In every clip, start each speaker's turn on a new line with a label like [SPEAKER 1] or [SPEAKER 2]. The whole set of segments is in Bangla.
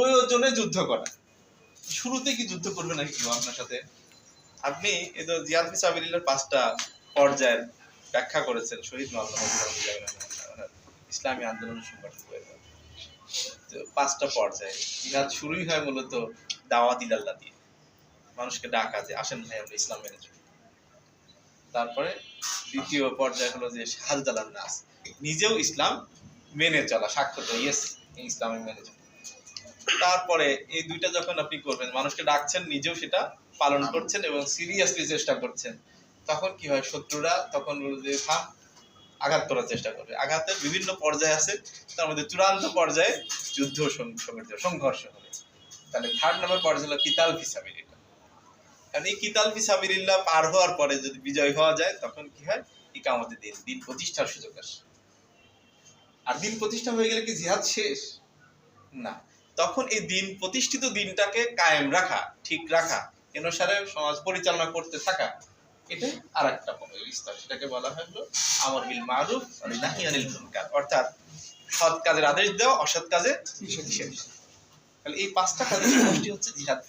[SPEAKER 1] প্রয়োজনে যুদ্ধ করা। শুরুতে কি যুদ্ধ করবে নাকি আপনার সাথে? আপনি তো জিয়াদ পাঁচটা পর্যায়ের ব্যাখ্যা করেছেন, শহীদ ইসলাম আন্দোলন দেওয়া। পাঁচটা পর্যায়ে, জিহাদ শুরুই হয় মূলত দাওয়াত ইলাল্লাহ দিয়ে। মানুষকে ডাকা যে, আসেন ভাই, আমরা ইসলাম মেনে চলি। তারপরে দ্বিতীয় পর্যায়ে হলো যে শাহজালাল নাস। নিজেও ইসলাম মেনে চলা, সাক্ষ্য তো ইয়েস ইসলামে মেনে চলা। তারপরে এই দুইটা যখন আপনি করবেন, মানুষকে ডাকছেন, নিজেও সেটা পালন করছেন এবং সিরিয়াসলি চেষ্টা করছেন, তখন কি হয়? শত্রুরা তখন যে, থাম, আঘাত করার চেষ্টা করবে। আঘাতের বিভিন্ন পর্যায়ে আছে, তার মধ্যে চূড়ান্ত পর্যায়ে যুদ্ধ সংঘর্ষ হবে। তাহলে থার্ড নাম্বার পর্যায়ে হলো কিতাল ফিসাবিলিল্লাহ কারণ এই কিতাল ফিসাবিলিল্লাহ পার হওয়ার পরে যদি বিজয় হওয়া যায়, তখন কি হয়? ইকামতের দিন দিন প্রতিষ্ঠার সুযোগ আসে। আর দিন প্রতিষ্ঠা হয়ে গেলে কি জিহাদ শেষ? না। তখন এই দিন, প্রতিষ্ঠিত দিনটাকে কায়েম রাখা, ঠিক রাখা। অনুসারে সমাজ পরিচালনা করতে থাকা। এটা আর একটা স্তর। সেটাকে বলা হলো আমর বিল মারুফ নাহি আনিল মুনকার। অর্থাৎ সৎ কাজের আদেশ দেওয়া, অসৎ কাজে নিষেধ তাহলে এই পাঁচটা কাজের সমষ্টি হচ্ছে জিহাদ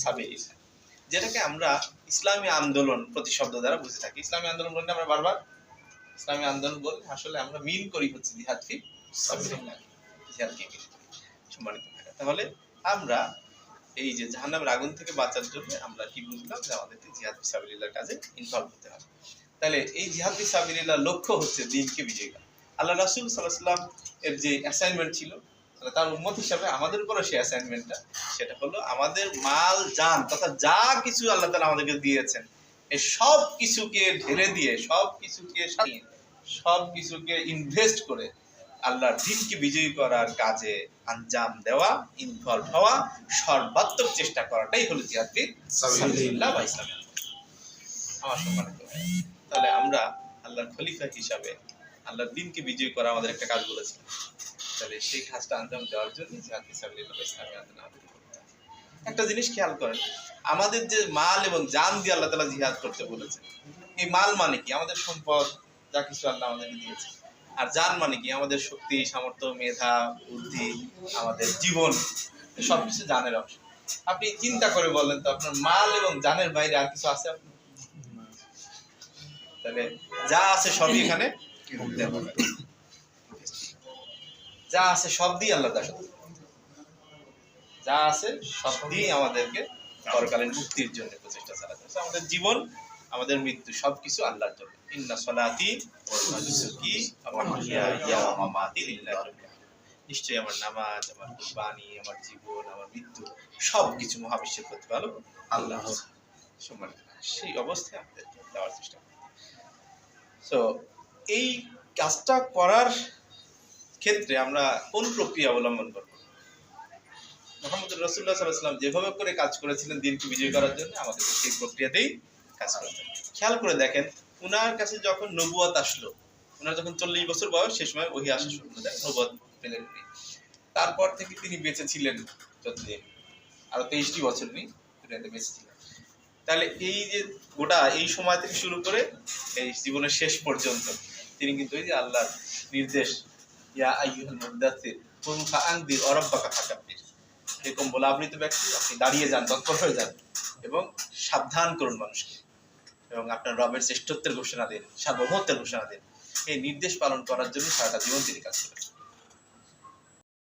[SPEAKER 1] সাবিলিল্লাহ যেটাকে আমরা ইসলামী আন্দোলন প্রতিশব্দ দ্বারা বুঝে থাকি। ইসলামী আন্দোলন বলতে আমরা বারবার ইসলামী আন্দোলন বলে আসলে আমরা মিন করি হচ্ছে জিহাদ ফি সাবিলিল্লাহ জিহাদকে মিন সম্মানিত থাকা। তাহলে আমরা এই যে জাহান্নামের আগুন থেকে বাঁচার জন্য আমরা কি বুঝলাম যে আমাদেরকে জিহাদ ফিসাবিলিল্লাহর কাজে ইনভলভ হতে হবে। তাহলে এই জিহাদ ফিসাবিলিল্লাহর লক্ষ্য হচ্ছে দিনকে বিজয়ী করা। আল্লাহ রাসূল সাল্লাম এর যে অ্যাসাইনমেন্ট ছিল তার উম্মত হিসাবে আমাদের উপরও সেই অ্যাসাইনমেন্টটা সেটা হলো আমাদের মাল, জান তথা যা কিছু আল্লাহ তাআলা আমাদেরকে দিয়েছেন, এই সব কিছুকে ঢেলে দিয়ে সব কিছুকে সব কিছুকে ইনভেস্ট করে আল্লাহর দিনকে বিজয়ী করার কাজে আঞ্জাম দেওয়া ইনভলভ হওয়া সর্বাত্মক চেষ্টা করাটাই হলো জিহাদ বা ইসলামী আমার সম্মানিত তাহলে আমরা আল্লাহর খলিফা হিসাবে আল্লাহর দিনকে বিজয়ী করা আমাদের একটা কাজ বলেছি। তাহলে সেই কাজটা আঞ্জাম দেওয়ার জন্য জিহাদ ফি ইসলামী একটা জিনিস খেয়াল করেন, আমাদের যে মাল এবং জান দিয়ে আল্লাহ তালা জিহাদ করতে বলেছে এই মাল মানে কি? আমাদের সম্পদ, যা কিছু আল্লাহ আমাদেরকে দিয়েছে আর জান মানে কি? আমাদের শক্তি, সামর্থ্য, মেধা, বুদ্ধি, আমাদের জীবন সব কিছু জানের অংশ। আপনি চিন্তা করে বলেন তো, আপনার মাল এবং জানের বাইরে আর কিছু আছে? তাহলে যা আছে সবই এখানে যা আছে সব দিয়ে আল্লাহ দাসত্ব। যা আছে সব দিয়ে আমাদেরকে পরকালীন মুক্তির জন্য প্রচেষ্টা চালাতে আমাদের জীবন আমাদের মৃত্যু সবকিছু আল্লাহর। নিশ্চয়ই আমার নামাজ, আমার কুরবানি, আমার জীবন, আমার মৃত্যু সবকিছু মহাবিশ্বের প্রতিপালক আল্লাহ সম্মানিত সেই অবস্থায় আমাদেরকে দেওয়ার চেষ্টা করতে সো এই কাজটা করার ক্ষেত্রে আমরা কোন প্রক্রিয়া অবলম্বন করব? মোহাম্মদ রসুল্লাহ সাল্লাম যেভাবে করে কাজ করেছিলেন দিনকে বিজয় করার জন্য আমাদের সেই প্রক্রিয়াতেই কাজ করতে খেয়াল করে দেখেন, উনার কাছে যখন নবুয়ত আসলো, উনার যখন চল্লিশ বছর বয়স, সে সময় ওহি আসা শুরু করে দেয়, নবুয়ত পেলেন উনি। তারপর থেকে তিনি বেঁচে ছিলেন যতদিন, আরও তেইশটি বছর উনি দুনিয়াতে বেঁচে ছিলেন তাহলে এই যে গোটা, এই সময় থেকে শুরু করে এই জীবনের শেষ পর্যন্ত তিনি কিন্তু ওই যে আল্লাহর নির্দেশ, ইয়া আইয়ুহাল মুদ্দাসির কুম ফাআনদির অরাব্বাকা ফাকাব্বির। এরকম বলে আপনি তো ব্যক্তি, আপনি দাঁড়িয়ে যান তৎপর হয়ে যান এবং সাবধান করুন মানুষকে। এবং আপনার রবের শ্রেষ্ঠত্বের ঘোষণা দিন, সার্বভৌমত্বের ঘোষণা দিন। এই নির্দেশ পালন করার জন্য সারাটা জীবন তিনি কাজ করেন